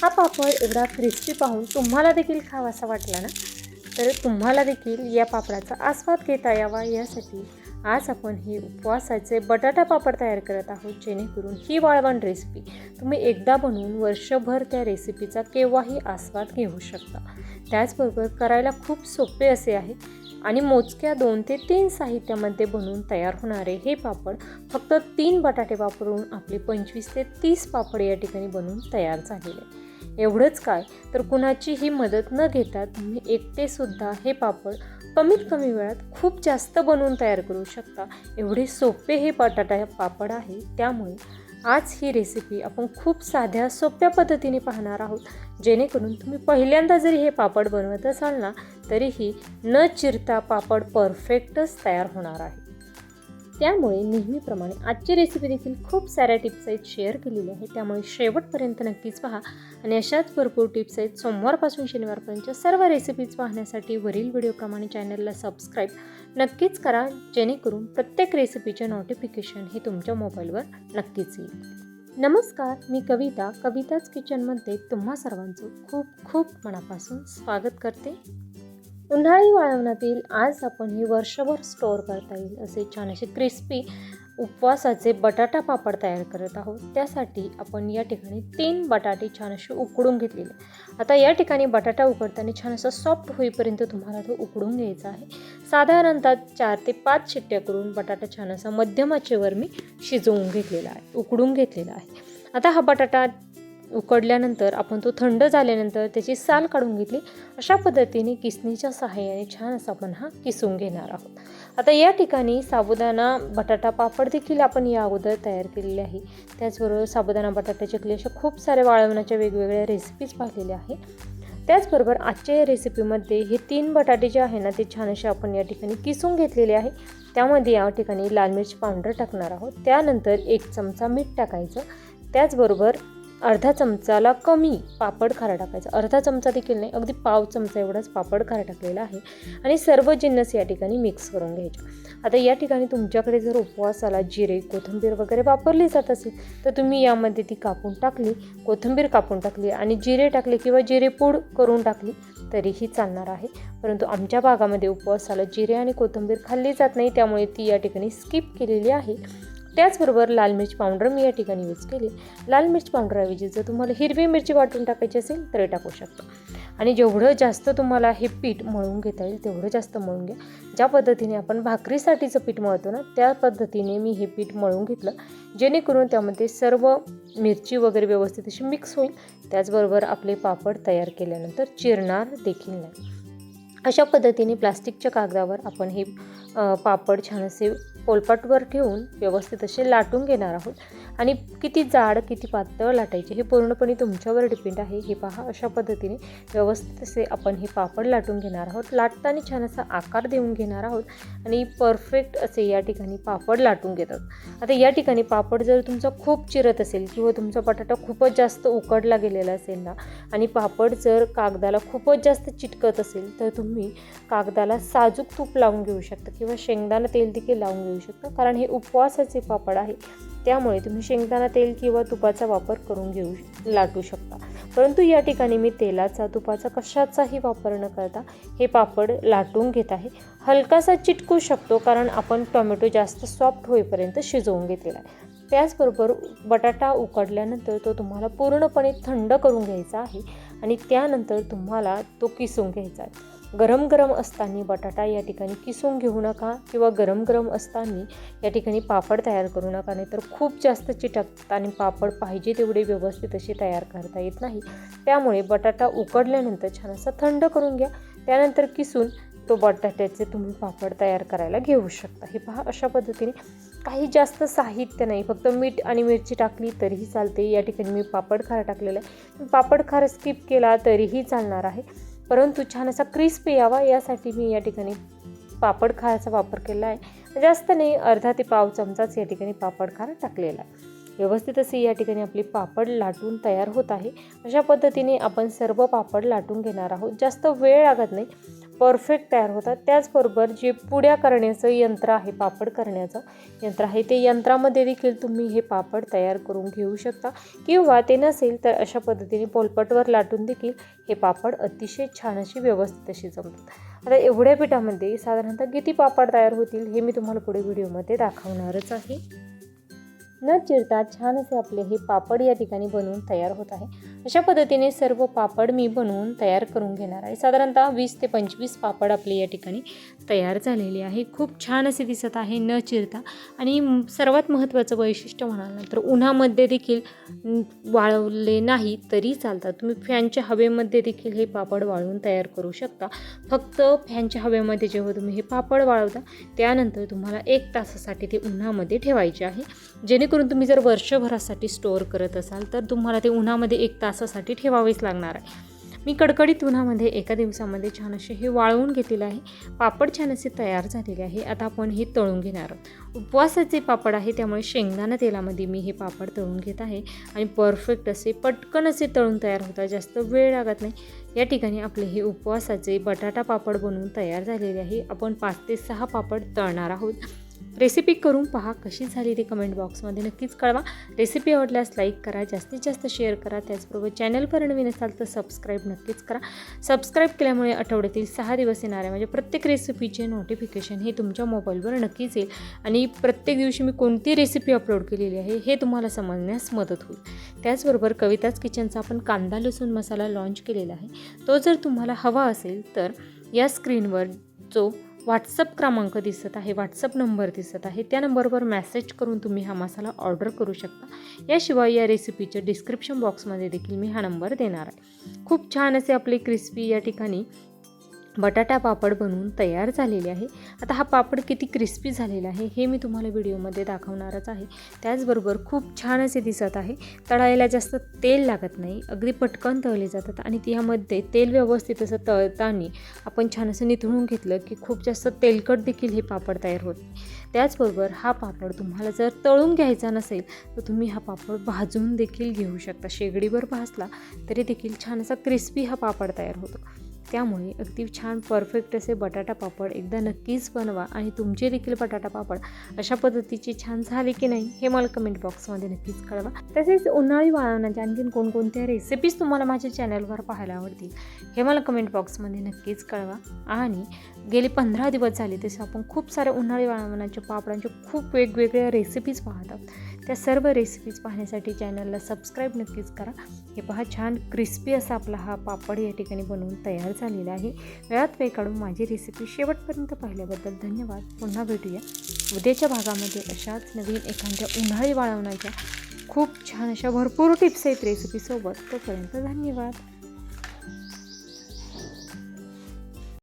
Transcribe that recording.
हा पापड एवढा क्रिस्पी पाहून तुम्हाला देखील खावासा वाटला ना? तर तुम्हाला देखील या पापडाचा आस्वाद घेता यावा. यासाठी आज आपण हे उपवासाचे बटाटा पापड तयार करत आहोत जेणेकरून ही वाळवण रेसिपी तुम्ही एकदा बनवून वर्षभर त्या रेसिपीचा केव्हाही आस्वाद घेऊ शकता. त्याचबरोबर करायला खूप सोपे असे आहे आणि मोजक्या दोन ते तीन साहित्यामध्ये बनवून तयार होणारे हे पापड फक्त तीन बटाटे वापरून आपले पंचवीस ते तीस पापड या ठिकाणी बनवून तयार झालेले. आहे. एवढंच काय? तर कुणाचीही मदत न घेता तुम्ही एकटेसुद्धा हे पापड कमीत कमी वेळात खूप जास्त बनवून तयार करू शकता. एवढे सोपे हे बटाटा पापड आहे त्यामुळे आज ही रेसिपी आपण खूप साध्या सोप्या पद्धतीने पाहणार आहोत. जेणेकरून तुम्ही पहिल्यांदा जरी हे पापड बनवत असाल ना तरीही न चिरता पापड परफेक्टच तयार होणार आहे. त्यामुळे नेहमीप्रमाणे आजची रेसिपी देखील खूप साऱ्या टिप्स आहेत शेअर केलेली आहे. त्यामुळे शेवटपर्यंत नक्कीच पहा. आणि अशाच भरपूर टिप्स आहेत. सोमवारपासून शनिवारपर्यंतच्या सर्व रेसिपीज पाहण्यासाठी वरील व्हिडिओप्रमाणे चॅनलला सबस्क्राईब नक्कीच करा. जेणेकरून प्रत्येक रेसिपीचे नोटिफिकेशन हे तुमच्या मोबाईलवर नक्कीच येईल. नमस्कार. मी कविता. कविताच किचनमध्ये तुम्हा सर्वांचं खूप खूप मनापासून स्वागत करते. उन्हाळी वाळवणातील आज आपण ही वर्षभर स्टोअर करता येईल असे छान असे क्रिस्पी उपवासाचे बटाटा पापड तयार करत आहोत. त्यासाठी आपण या ठिकाणी तीन बटाटे छान असे उकडून घेतलेले आता या ठिकाणी बटाटा उकडताना छान असं सॉफ्ट होईपर्यंत तुम्हाला तो उकडून घ्यायचा आहे. साधारणतः चार ते पाच शिट्ट्या करून बटाटा छान असा मध्यमाचेवर मी शिजवून घेतलेला आहे उकडून घेतलेला आहे. आता हा बटाटा उकडल्यानंतर आपण तो थंड झाल्यानंतर त्याची साल काढून घेतली. अशा पद्धतीने किसणीच्या सहाय्याने छान असा आपण हा किसून घेणार आहोत. आता या ठिकाणी साबुदाणा बटाटा पापड देखील आपण या अगोदर तयार केलेले आहे. त्याचबरोबर साबुदाणा बटाट्याचे चकली अशा खूप साऱ्या वाळवण्याच्या वेगवेगळ्या रेसिपीज पाहिलेल्या आहे. त्याचबरोबर आजच्या या रेसिपीमध्ये हे तीन बटाटे जे आहे ना ते छान असे आपण या ठिकाणी किसून घेतलेले आहे. त्यामध्ये या ठिकाणी लाल मिरची पावडर टाकणार आहोत. त्यानंतर एक चमचा मीठ टाकायचं. त्याचबरोबर अर्धा चमचाला कमी पापड खारा टाकायचा. अर्धा चमचा देखील नाही अगदी पाव चमचा एवढाच पापड खारा टाकलेला आहे. आणि सर्व जिन्नस या ठिकाणी मिक्स करून घ्यायचे. आता या ठिकाणी तुमच्याकडे जर उपवासाला जिरे कोथिंबीर वगैरे वापरली जात असेल तर तुम्ही यामध्ये ती कापून टाकली कोथिंबीर कापून टाकली आणि जिरे टाकले किंवा जिरे पूड करून टाकली तरीही चालणार आहे. परंतु आमच्या भागामध्ये उपवासाला जिरे आणि कोथिंबीर खाल्ली जात नाही त्यामुळे ती या ठिकाणी स्किप केलेली आहे. त्याचबरोबर लाल मिरच पावडर मी या ठिकाणी यूज केली. लाल मिरच पावडरऐवजी जर तुम्हाला हिरवी मिरची वाटून टाकायची असेल तरी टाकू शकता. आणि जेवढं जास्त तुम्हाला हे पीठ मळून घेता येईल तेवढं जास्त मळून घ्या. ज्या पद्धतीने आपण भाकरीसाठीचं पीठ मळतो ना त्या पद्धतीने मी हे पीठ मळून घेतलं. जेणेकरून त्यामध्ये सर्व मिरची वगैरे व्यवस्थित अशी मिक्स होईल. त्याचबरोबर आपले पापड तयार केल्यानंतर चिरणार देखील नाही. अशा पद्धतीने प्लास्टिकच्या कागदावर आपण हे पापड छान असे पोलपाटवर ठेवून व्यवस्थित असे लाटून घेणार आहोत. आणि किती जाड किती पातळ लाटायचे हे पूर्णपणे तुमच्यावर डिपेंड आहे. हे पहा अशा पद्धतीने व्यवस्थित असे आपण हे पापड लाटून घेणार आहोत. लाटताना छान असा आकार देऊन घेणार आहोत आणि परफेक्ट असे या ठिकाणी पापड लाटून घेतात आता या ठिकाणी पापड जर तुमचा खूप चिरत असेल किंवा तुमचा बटाटा खूपच जास्त उकडला गेलेला असेल ना आणि पापड जर कागदाला खूपच जास्त चिटकत असेल तर तुम्ही कागदाला साजूक तूप लावून घेऊ शकता किंवा शेंगदाणा तेल देखील लावून घेऊ शकता. कारण हे उपवासाचे पापड आहे. त्यामुळे तुम्ही शेंगदाणा तेल किंवा तुपाचा वापर करून घेऊ लाटू शकता. परंतु या ठिकाणी मी तेलाचा तुपाचा कशाचाही वापर न करता हे पापड लाटून घेत आहे. हलकासा चिटकू शकतो कारण आपण टोमॅटो जास्त सॉफ्ट होईपर्यंत शिजवून घेतलेला आहे. त्याचबरोबर बटाटा उकडल्यानंतर तो तुम्हाला पूर्णपणे थंड करून घ्यायचा आहे आणि त्यानंतर तुम्हाला तो किसून घ्यायचा आहे. गरम गरम असताना बटाटा या ठिकाणी किसून घेऊ नका किंवा गरम गरम असताना या ठिकाणी पापड तयार करू नका. नाही तर खूप जास्त चिटकतात आणि पापड पाहिजे तेवढे व्यवस्थित असे तयार करता येत नाही. त्यामुळे बटाटा उकडल्यानंतर छान असा थंड करून घ्या. त्यानंतर किसून तो बटाट्याचे तुम्ही पापड तयार करायला घेऊ शकता. हे पहा अशा पद्धतीने. काही जास्त साहित्य नाही. फक्त मीठ आणि मिरची टाकली तरीही चालते. या ठिकाणी मी पापड खार टाकलेला आहे. पापड खार स्किप केला तरीही चालणार आहे. परंतु छान असा क्रिस्पी यावा यासाठी मी या ठिकाणी पापड खाराचा वापर केला आहे. जास्त नाही अर्धा ते पाव चमचाच या ठिकाणी पापड खार टाकलेला आहे. व्यवस्थित असे या ठिकाणी आपली पापड लाटून तयार होत आहे. अशा पद्धतीने आपण सर्व पापड लाटून घेणार आहोत. जास्त वेळ लागत नाही. परफेक्ट तयार होतात. त्याचबरोबर जे पुड्या करण्याचं यंत्र आहे पापड करण्याचं यंत्र आहे ते यंत्रामध्ये देखील तुम्ही हे पापड तयार करून घेऊ शकता. किंवा ते नसेल तर अशा पद्धतीने पोलपटवर लाटून देखील हे पापड अतिशय छान अशी व्यवस्थित अशी जमतात. आता एवढ्या पिठामध्ये साधारणतः किती पापड तयार होतील हे मी तुम्हाला पुढे व्हिडिओमध्ये दाखवणारच आहे. न चिरता छान असे आपले हे पापड या ठिकाणी बनवून तयार होत आहे. अशा पद्धतीने सर्व पापड मी बनवून तयार करून घेणार आहे. साधारणतः वीस ते पंचवीस पापड आपले या ठिकाणी तयार झालेले आहे. खूप छान असे दिसत आहे न चिरता. आणि सर्वात महत्त्वाचं वैशिष्ट्य म्हणाल ना तर उन्हामध्ये देखील वाळवले नाही तरी चालतात. तुम्ही फॅनच्या हवेमध्ये देखील हे पापड वाळवून तयार करू शकता. फक्त फॅनच्या हवेमध्ये जेव्हा तुम्ही हे पापड वाळवता त्यानंतर तुम्हाला एक तासासाठी ते उन्हामध्ये ठेवायचे आहे. जेणेकरून तुम्ही जर वर्षभरासाठी स्टोअर करत असाल तर तुम्हाला ते उन्हामध्ये एक तास तासासाठी ठेवावीच लागणार आहे. मी कडकडीत उन्हामध्ये एका दिवसामध्ये छान असे हे वाळवून घेतलेलं आहे. पापड छान असे तयार झालेले आहे. आता आपण हे तळून घेणार आहोत. उपवासाचे पापड आहे त्यामुळे शेंगदाणा तेलामध्ये मी हे पापड तळून घेत आहे. आणि परफेक्ट असे पटकन असे तळून तयार होतात. जास्त वेळ लागत नाही. या ठिकाणी आपले हे उपवासाचे बटाटा पापड बनवून तयार झालेले आहे. आपण पाच ते सहा पापड तळणार आहोत. रेसिपी करून पहा कशी झाली ती कमेंट बॉक्समध्ये नक्कीच कळवा. रेसिपी आवडल्यास लाईक करा जास्तीत जास्त शेअर करा. त्याचबरोबर चॅनलवर नवीन असाल तर सबस्क्राईब नक्कीच करा. सबस्क्राईब केल्यामुळे आठवड्यातील सहा दिवस येणाऱ्या म्हणजे प्रत्येक रेसिपीचे नोटिफिकेशन हे तुमच्या मोबाईलवर नक्कीच येईल. आणि प्रत्येक दिवशी मी कोणती रेसिपी अपलोड केलेली आहे हे तुम्हाला समजण्यास मदत होईल. त्याचबरोबर कविताच किचनचा आपण कांदा लसूण मसाला लॉन्च केलेला आहे. तो जर तुम्हाला हवा असेल तर या स्क्रीनवर जो व्हॉट्सअप क्रमांक दिसत आहे व्हॉट्सअप नंबर दिसत आहे. त्या नंबरवर मॅसेज करून तुम्ही हा मसाला ऑर्डर करू शकता. याशिवाय या रेसिपीच्या डिस्क्रिप्शन बॉक्समध्ये देखील मी हा नंबर देणार आहे. खूप छान असे आपले क्रिस्पी या ठिकाणी बटाटा पापड बनवून तयार झालेले आहे. आता हा पापड किती क्रिस्पी झालेला आहे हे मी तुम्हाला व्हिडिओमध्ये दाखवणारच आहे. त्याचबरोबर खूप छान असे दिसत आहे. तळायला जास्त तेल लागत नाही अगदी पटकन तळले जातात आणि त्यामध्ये तेल व्यवस्थित असं तळताना आपण छान असं निथळून घेतलं की खूप जास्त तेलकट देखील हे पापड तयार होते त्याचबरोबर हा पापड तुम्हाला जर तळून घ्यायचा नसेल तर तुम्ही हा पापड भाजून देखील घेऊ शकता. शेगडीवर भाजला तरी देखील छान असा क्रिस्पी हा पापड तयार होतो. त्यामुळे अगदी छान परफेक्ट असे बटाटा पापड एकदा नक्कीच बनवा आणि तुमचे देखील बटाटा पापड अशा पद्धतीचे छान झाले की नाही हे मला कमेंट बॉक्समध्ये नक्कीच कळवा. तसेच उन्हाळी वाळवण्याच्या आणखीन कोणकोणत्या रेसिपीज तुम्हाला माझ्या चॅनलवर पाहायला आवडतील हे मला कमेंट बॉक्समध्ये नक्कीच कळवा. आणि गेले पंधरा दिवस झाले तसे आपण खूप साऱ्या उन्हाळी वाळवण्याच्या पापडांच्या खूप वेगवेगळ्या रेसिपीज पाहतात त्या सर्व रेसिपीज पाहण्यासाठी चॅनलला सबस्क्राईब नक्कीच करा. हे पहा छान क्रिस्पी असा आपला हा पापड या ठिकाणी बनवून तयार झालेला आहे. वेळात वेळ काढून माझी रेसिपी शेवटपर्यंत पाहिल्याबद्दल धन्यवाद. पुन्हा भेटूया. उद्याच्या भागामध्ये अशाच नवीन एखाद्या उन्हाळी वाळवण्याच्या खूप छान अशा भरपूर टिप्स आहेत रेसिपीसोबत तोपर्यंत धन्यवाद.